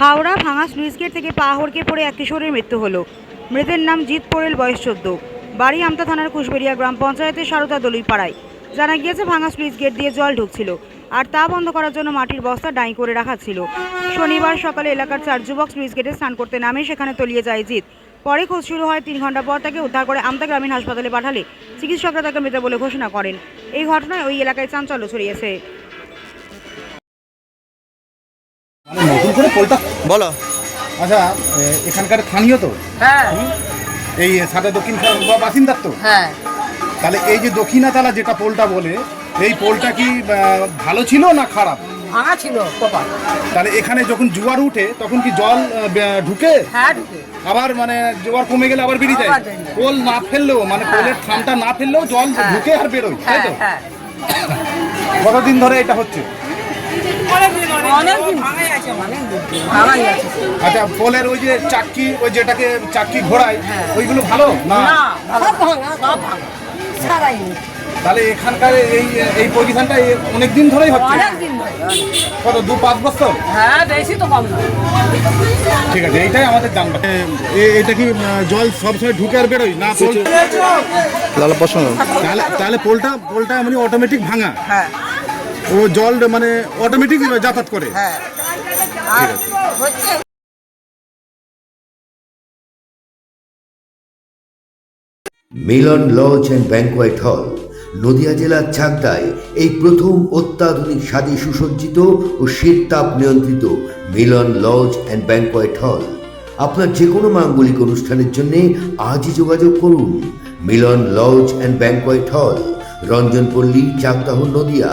হাওড়া ভাঙা sluice gate থেকে পা হড়কে পড়ে এক কিশোরের মৃত্যু হলো। মৃতের নাম জিৎ পোরেল, বয়স চোদ্দ। বাড়ি আমতা থানার কুশবেড়িয়া গ্রাম পঞ্চায়েতের সারদা দলুইপাড়ায় জানা গিয়েছে, ভাঙা স্লুইস গেট দিয়ে জল ঢুকছিল আর তা বন্ধ করার জন্য মাটির বস্তা ডাই করে রাখা ছিল। শনিবার সকালে এলাকার চার যুবক স্লুইস গেটে স্নান করতে নামে, সেখানে তলিয়ে যায় জিৎ। পরে খোঁজ শুরু হয় তিন ঘণ্টা পর তাকে উদ্ধার করে আমতা গ্রামীণ হাসপাতালে পাঠালে। চিকিৎসকরা তাকে মৃত বলে ঘোষণা করেন। এই ঘটনায় ওই এলাকায় চাঞ্চল্য ছড়িয়েছে। নতুন পোলটা বলো। আচ্ছা এখানকার স্থানীয় তো? হ্যাঁ। এই সাদা দক্ষিণ বা বাসিন্দার তো? হ্যাঁ। তাহলে এই যে দক্ষিণাতলা যেটা পোলটা বলে এই পোলটা কি ভালো ছিল না খারাপ? ভাঙা ছিল কপাল তাহলে এখানে যখন জোয়ার উঠে তখন কি জল ঢুকে? হ্যাঁ ঢুকে। আবার মানে জোয়ার কমে গেলে আবার বেরিয়ে যায়? পোল না ফেললেও মানে পোলের থামটা না ফেললেও জল হ্যাঁ। ঢুকে আর বেরোয় তাই হ্যাঁ তো হ্যাঁ। কতদিন ধরে এটা হচ্ছে? আচ্ছা পোলের ওই যে চাক্কি ওই যেটাকে চাক্কি ঘোড়ায় ওইগুলো ভালো? না? তাহলে এখানকার এই এই পজিশনটা অনেক দিন ধরেই হচ্ছে? কত দু পাঁচ বছর? হ্যাঁ বেশি তো কম ঠিক আছে এইটাই আমাদের জানবা এটা কি জল সবসময় ঢুকে আর বেরোয়? না পোল তাহলে তাহলে পোলটা পোলটা এমনি অটোমেটিক ভাঙা। হ্যাঁ। ও জল মানে অটোমেটিক যাতায়াত করে। হ্যাঁ। আর হচ্ছে মিলন লজ অ্যান্ড ব্যাংকোয়েট হল নদিয়া জেলার চাকদায় এই প্রথম অত্যাধুনিক স্বাদে সুসজ্জিত ও শীততাপ নিয়ন্ত্রিত মিলন লজ অ্যান্ড ব্যাংকোয়েট হল। আপনার যে কোনো মাঙ্গলিক অনুষ্ঠানের জন্য আজই যোগাযোগ করুন। মিলন লজ অ্যান্ড ব্যাংকোয়েট হল রঞ্জনপল্লী চাকদাহ নদিয়া